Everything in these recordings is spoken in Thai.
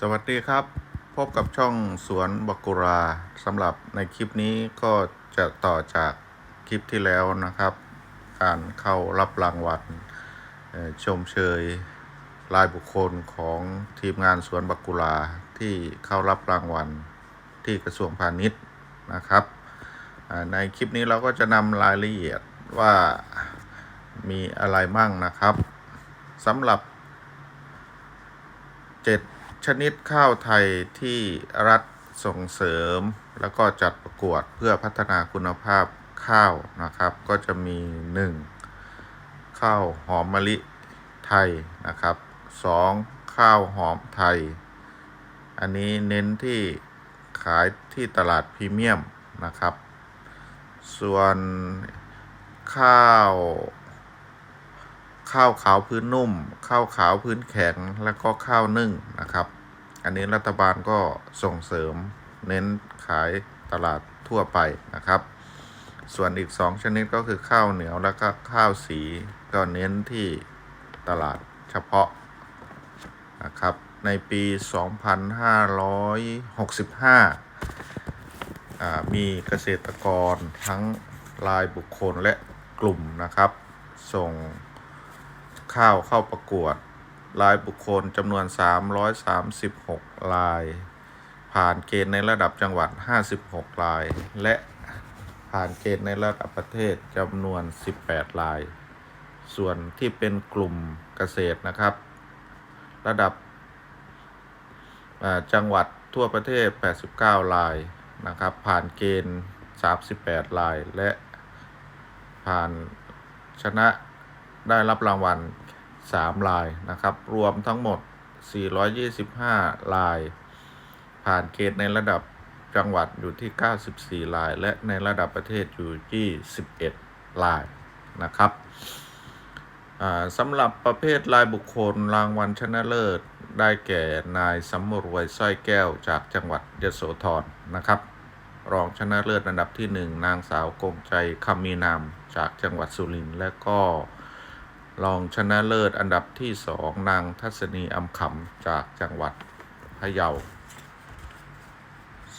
สวัสดีครับ พบกับช่องสวนบักุราสำหรับในคลิปนี้ก็จะต่อจากคลิปที่แล้วนะครับ การเข้ารับรางวัลชมเชยรายบุคคลของทีมงานสวนบักุราที่เข้ารับรางวัลที่กระทรวงพาณิชย์นะครับ ในคลิปนี้เราก็จะนำรายละเอียดว่ามีอะไรมั่งนะครับสำหรับเจ็ด ชนิดข้าวไทยที่รัฐส่งเสริม แล้วก็จัดประกวดเพื่อพัฒนาคุณภาพข้าวนะครับ ก็จะมี 1. ข้าวหอมมะลิไทยนะครับ 2. ข้าวหอมไทย อันนี้เน้นที่ขายที่ตลาดพรีเมียมนะครับ ส่วนข้าว ข้าวขาวพื้นนุ่ม ข้าวขาวพื้นแข็ง แล้วก็ข้าวนึ่งนะครับ อันนี้รัฐบาลก็ส่งเสริมเน้นขายตลาดทั่วไปนะครับ ส่วนอีก 2 ชนิดก็คือข้าวเหนียวแล้วก็ข้าวสีก็เน้นที่ตลาดเฉพาะนะครับ ในปี 2565 มีเกษตรกรทั้งรายบุคคลและกลุ่มนะครับ ส่งข้าวเข้าประกวด รายบุคคลจำนวน 336 ราย ผ่านเกณฑ์ในระดับจังหวัด 56 ราย และผ่านเกณฑ์ในระดับประเทศจำนวน 18 ราย ส่วนที่เป็นกลุ่มเกษตรนะครับ ระดับจังหวัดทั่วประเทศ 89 รายนะครับ ผ่านเกณฑ์ 38 ราย และผ่านชนะได้รับรางวัล 3 ลายนะครับ รวมทั้งหมด 425 ลาย ผ่านเกณฑ์ในระดับจังหวัดอยู่ที่ 94 ลาย และในระดับประเทศอยู่ที่ 11 ลายนะครับสำหรับประเภทรายบุคคลรางวัลชนะเลิศ ได้แก่นายสำรวยสร้อยแก้วจากจังหวัดยโสธรนะครับ รองชนะเลิศอันดับที่หนึ่งนางสาวกงใจคำมีนามจากจังหวัดสุรินทร์และก็ รองชนะเลิศอันดับที่สองนางทัศนีอำขำจากจังหวัดพะเยา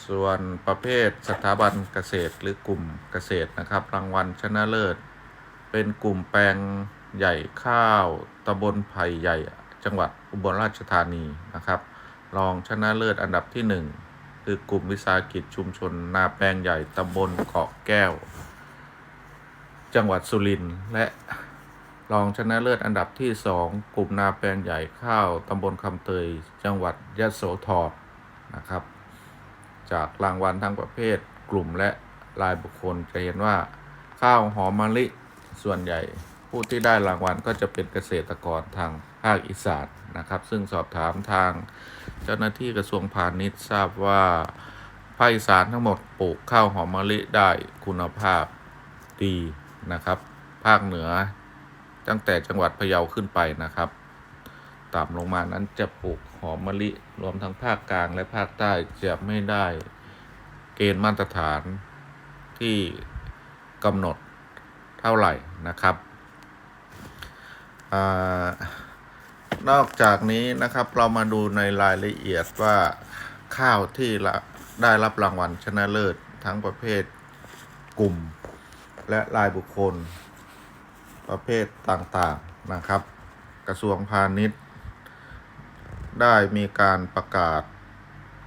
ส่วนประเภทสถาบันเกษตรหรือกลุ่มเกษตรนะครับ รางวัลชนะเลิศ เป็นกลุ่มแปลงใหญ่ข้าวตำบลไผ่ใหญ่จังหวัดอุบลราชธานีนะครับ รองชนะเลิศอันดับที่หนึ่งคือกลุ่มวิสาหกิจชุมชน นาแปลงใหญ่ตำบลเกาะแก้ว จังหวัดสุรินทร์และ รองชนะเลิศอันดับที่สองกลุ่มนาแปลงใหญ่ข้าวตำบลคำเตย จังหวัดยะโสธรนะครับ จากรางวัลทั้งประเภทกลุ่มและรายบุคคลจะเห็นว่า ข้าวหอมมะลิส่วนใหญ่ผู้ที่ได้รางวัลก็จะเป็นเกษตรกรทางภาคอีสานนะครับ ซึ่งสอบถามทางเจ้าหน้าที่กระทรวงพาณิชย์ทราบว่าภาคอีสานทั้งหมดปลูกข้าวหอมมะลิได้คุณภาพดีนะครับ ภาคเหนือ ตั้งแต่จังหวัดพะเยาขึ้นไปนะครับต่ำลงมานั้นจะปลูกหอมมะลิรวมทั้งภาคกลางและภาคใต้จะไม่ได้เกณฑ์มาตรฐานที่กำหนดเท่าไหร่นะครับอนอกจากนี้นะครับเรามาดูในรายละเอียดว่าข้าวที่ได้รับรางวัลชนะเลิศทั้งประเภทกลุ่มและรายบุคคล ประเภทต่างๆนะครับ กระทรวงพาณิชย์ ได้มีการประกาศ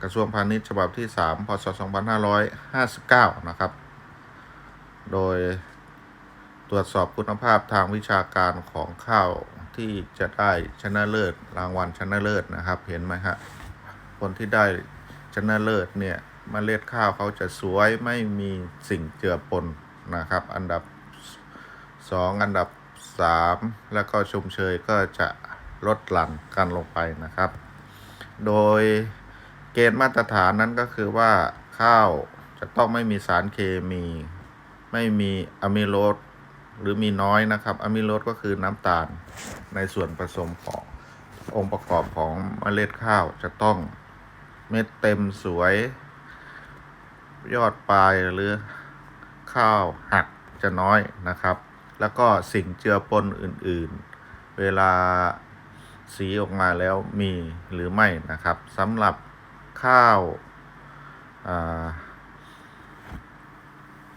กระทรวงพาณิชย์ฉบับที่ 3 พศ 2559 นะครับ โดยตรวจสอบคุณภาพทางวิชาการของข้าวที่จะได้ชนะเลิศรางวัลชนะเลิศนะครับ เห็นไหมฮะคนที่ได้ชนะเลิศเนี่ยมเมล็ดข้าวเขาจะสวยไม่มีสิ่งเจือปนนะครับ อันดับ สองอันดับสามแล้วก็ชมเชยก็จะลดหลั่นกันลงไปนะครับ โดยเกณฑ์มาตรฐานนั้นก็คือว่าข้าวจะต้องไม่มีสารเคมี ไม่มีอะมิโลสหรือมีน้อยนะครับอะมิโลสก็คือน้ำตาลในส่วนผสมขององค์ประกอบของเมล็ดข้าวจะต้องเม็ดเต็มสวย ยอดปลายหรือข้าวหักจะน้อยนะครับ แล้วก็สิ่งเจือปนอื่นๆ เวลาสีออกมาแล้วมีหรือไม่นะครับสำหรับข้าวา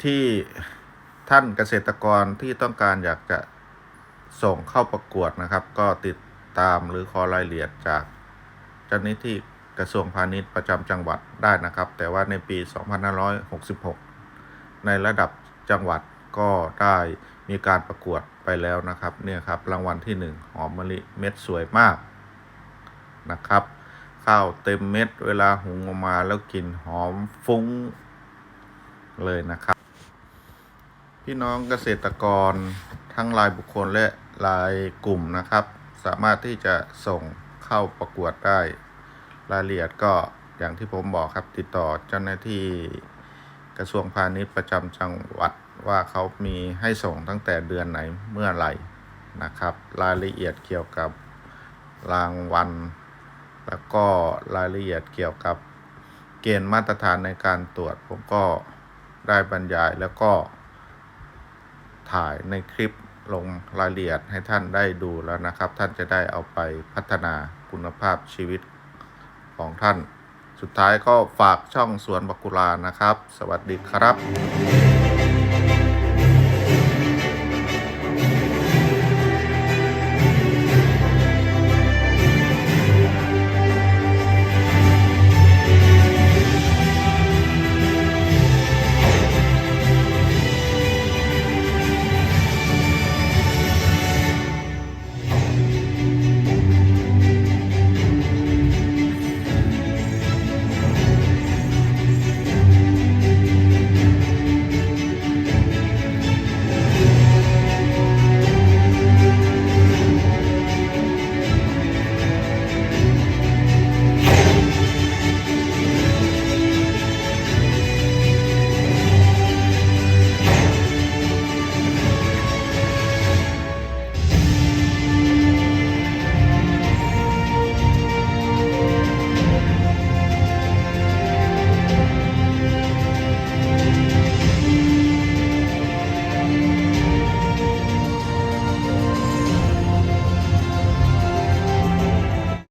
ที่ท่านเกษตรกรที่ต้องการอยากจะส่งเข้าประกวดนะครับ ก็ติดตามหรือขอรายละเอียดจากเจ้าหน้าที่กระทรวงพาณิชย์ประจำจังหวัดได้นะครับ แต่ว่าในปี 2566 ในระดับจังหวัด ก็ได้มีการประกวดไปแล้วนะครับเนี่ยครับรางวัลที่ 1 หอมมะลิเม็ดสวยมากนะครับ ข้าวเต็มเม็ดเวลาหุงออกมาแล้วกลิ่นหอมฟุ้งเลยนะครับ พี่น้องเกษตรกรทั้งรายบุคคลและรายกลุ่มนะครับ สามารถที่จะส่งเข้าประกวดได้รายละเอียดก็อย่างที่ผมบอกครับติดต่อเจ้าหน้าที่กระทรวงพาณิชย์ประจำจังหวัด ว่าเขามีให้ส่งตั้งแต่เดือนไหนเมื่อไหร่นะครับ รายละเอียดเกี่ยวกับรางวัล แล้วก็รายละเอียดเกี่ยวกับเกณฑ์มาตรฐานในการตรวจ ผมก็ได้บรรยายแล้วก็ ถ่ายในคลิปลงรายละเอียดให้ท่านได้ดูแล้วนะครับ ท่านจะได้เอาไปพัฒนาคุณภาพชีวิตของท่าน สุดท้ายก็ฝากช่องสวนบักกุลานะครับ สวัสดีครับ